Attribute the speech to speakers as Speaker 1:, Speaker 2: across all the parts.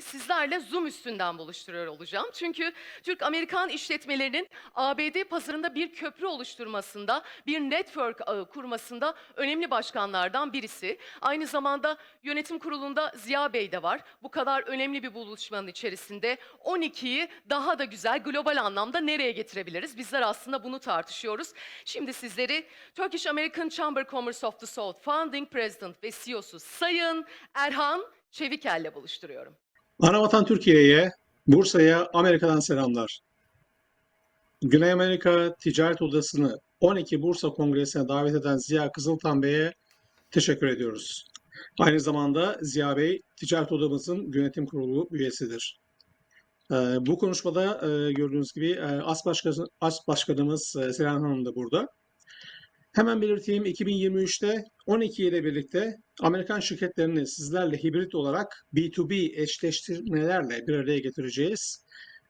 Speaker 1: sizlerle Zoom üstünden buluşturuyor olacağım. Çünkü Türk-Amerikan işletmelerinin ABD pazarında bir köprü oluşturmasında, bir network ağı kurmasında önemli başkanlardan birisi. Aynı zamanda yönetim kurulunda Ziya Bey de var. Bu kadar önemli bir buluşmanın içerisinde 12'yi daha da güzel global anlamda nereye getirebiliriz? Bizler aslında bunu tartışıyoruz. Şimdi sizleri Turkish American Chamber Commerce of the South Founding President ve CEO'su Sayın Erhan Çevikel'le buluşturuyorum.
Speaker 2: Anavatan Türkiye'ye, Bursa'ya, Amerika'dan selamlar. Güney Amerika Ticaret Odası'nı 12 Bursa Kongresi'ne davet eden Ziya Kızıltan Bey'e teşekkür ediyoruz. Aynı zamanda Ziya Bey, Ticaret Odamızın yönetim kurulu üyesidir. Ee, bu konuşmada e, gördüğünüz gibi e, AS, Başkanı, AS Başkanımız e, Selen Hanım da burada. Hemen belirteyim 2023'te 12 ile birlikte Amerikan şirketlerini sizlerle hibrit olarak B2B eşleştirmelerle bir araya getireceğiz.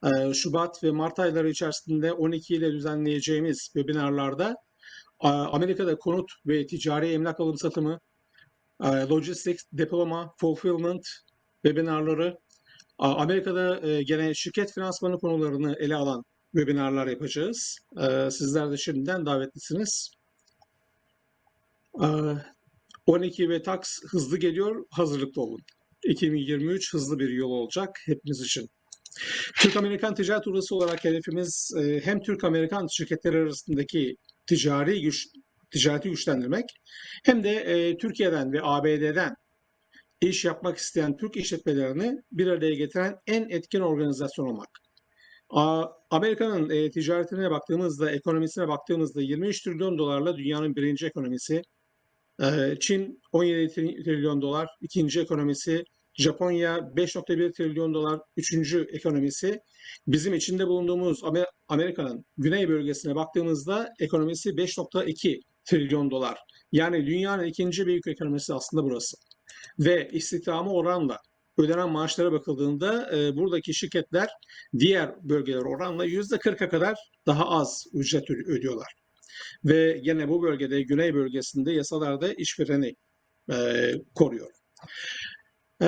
Speaker 2: Ee, Şubat ve Mart ayları içerisinde 12 ile düzenleyeceğimiz webinarlarda a, Amerika'da konut ve ticari emlak alım satımı, e, logistics, depolama, fulfillment webinarları, a, Amerika'da e, gene şirket finansmanı konularını ele alan webinarlar yapacağız. Sizler de şimdiden davetlisiniz. Ee, 12 ve TAX hızlı geliyor, hazırlıklı olun. 2023 hızlı bir yol olacak hepimiz için. Türk-Amerikan Ticaret Odası olarak hedefimiz e, hem Türk-Amerikan şirketleri arasındaki ticari güç, ticareti güçlendirmek hem de e, Türkiye'den ve ABD'den iş yapmak isteyen Türk işletmelerini bir araya getiren en etkin organizasyon olmak. Amerika'nın e, ticaretine baktığımızda, ekonomisine baktığımızda 23 trilyon dolarla dünyanın birinci ekonomisi, ee, Çin 17 tri- trilyon dolar, ikinci ekonomisi. Japonya 5.1 trilyon dolar, üçüncü ekonomisi. Bizim içinde bulunduğumuz Amer- Amerika'nın güney bölgesine baktığımızda ekonomisi 5.2 trilyon dolar. Yani dünyanın ikinci büyük ekonomisi aslında burası. Ve istihdamı oranla ödenen maaşlara bakıldığında e, buradaki şirketler diğer bölgeler oranla %40'a kadar daha az ücret ödüyorlar. Ve yine bu bölgede, güney bölgesinde yasalarda işvereni e, koruyor. E,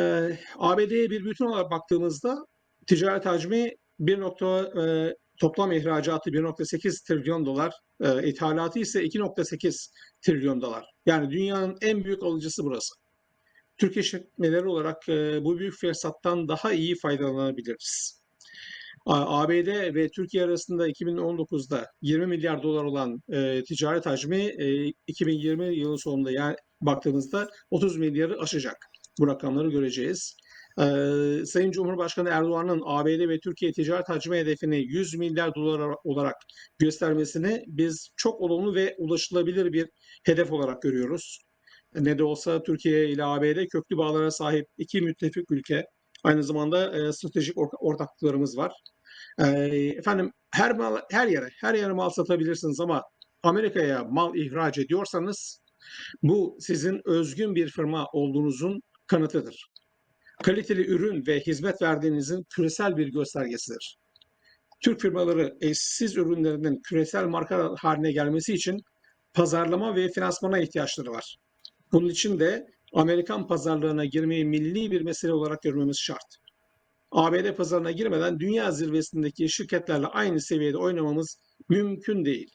Speaker 2: ABD'ye bir bütün olarak baktığımızda ticaret hacmi 1. nokta, e, toplam ihracatı 1.8 trilyon dolar, e, ithalatı ise 2.8 trilyon dolar. Yani dünyanın en büyük alıcısı burası. Türk işletmeleri olarak e, bu büyük fırsattan daha iyi faydalanabiliriz. ABD ve Türkiye arasında 2019'da 20 milyar dolar olan e, ticaret hacmi e, 2020 yılı sonunda yani baktığımızda 30 milyarı aşacak. Bu rakamları göreceğiz. E, Sayın Cumhurbaşkanı Erdoğan'ın ABD ve Türkiye ticaret hacmi hedefini 100 milyar dolar olarak göstermesini biz çok olumlu ve ulaşılabilir bir hedef olarak görüyoruz. Ne de olsa Türkiye ile ABD köklü bağlara sahip iki müttefik ülke. Aynı zamanda e, stratejik or- ortaklıklarımız var. E, efendim her mal, her yere, her yere mal satabilirsiniz ama Amerika'ya mal ihraç ediyorsanız bu sizin özgün bir firma olduğunuzun kanıtıdır. Kaliteli ürün ve hizmet verdiğinizin küresel bir göstergesidir. Türk firmaları eşsiz ürünlerinin küresel marka haline gelmesi için pazarlama ve finansmana ihtiyaçları var. Bunun için de Amerikan pazarlarına girmeyi milli bir mesele olarak görmemiz şart. ABD pazarına girmeden dünya zirvesindeki şirketlerle aynı seviyede oynamamız mümkün değil.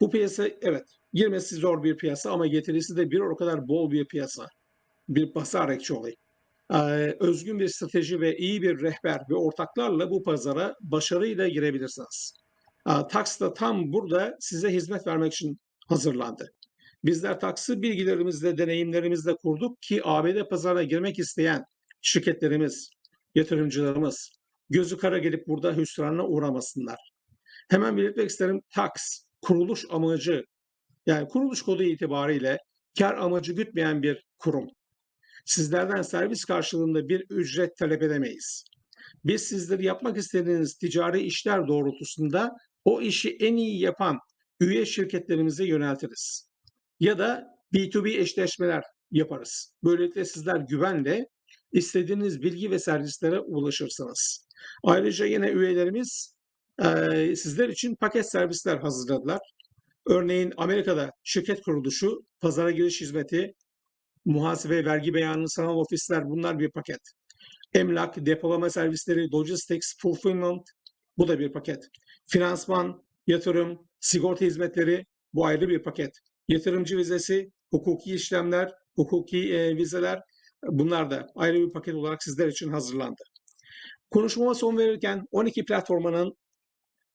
Speaker 2: Bu piyasa evet girmesi zor bir piyasa ama getirisi de bir o kadar bol bir piyasa. Bir basar ekçi olayı. Ee, özgün bir strateji ve iyi bir rehber ve ortaklarla bu pazara başarıyla girebilirsiniz. Ee, Tax da tam burada size hizmet vermek için hazırlandı. Bizler taksı bilgilerimizle, deneyimlerimizle kurduk ki ABD pazarına girmek isteyen şirketlerimiz, yatırımcılarımız gözü kara gelip burada hüsranla uğramasınlar. Hemen belirtmek isterim tax, kuruluş amacı yani kuruluş kodu itibariyle kar amacı gütmeyen bir kurum. Sizlerden servis karşılığında bir ücret talep edemeyiz. Biz sizleri yapmak istediğiniz ticari işler doğrultusunda o işi en iyi yapan üye şirketlerimize yöneltiriz ya da B2B eşleşmeler yaparız. Böylelikle sizler güvenle istediğiniz bilgi ve servislere ulaşırsınız. Ayrıca yine üyelerimiz eee, sizler için paket servisler hazırladılar. Örneğin Amerika'da şirket kuruluşu, pazara giriş hizmeti, muhasebe, vergi beyanı, sanal ofisler bunlar bir paket. Emlak, depolama servisleri, logistics, fulfillment bu da bir paket. Finansman, yatırım, sigorta hizmetleri bu ayrı bir paket. Yatırımcı vizesi, hukuki işlemler, hukuki e, vizeler bunlar da ayrı bir paket olarak sizler için hazırlandı. Konuşmama son verirken 12 platformanın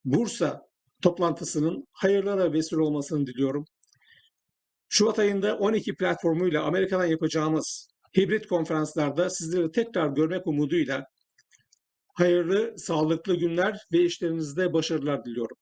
Speaker 2: Bursa toplantısının hayırlara vesile olmasını diliyorum. Şubat ayında 12 platformuyla Amerika'dan yapacağımız hibrit konferanslarda sizleri tekrar görmek umuduyla hayırlı, sağlıklı günler ve işlerinizde başarılar diliyorum.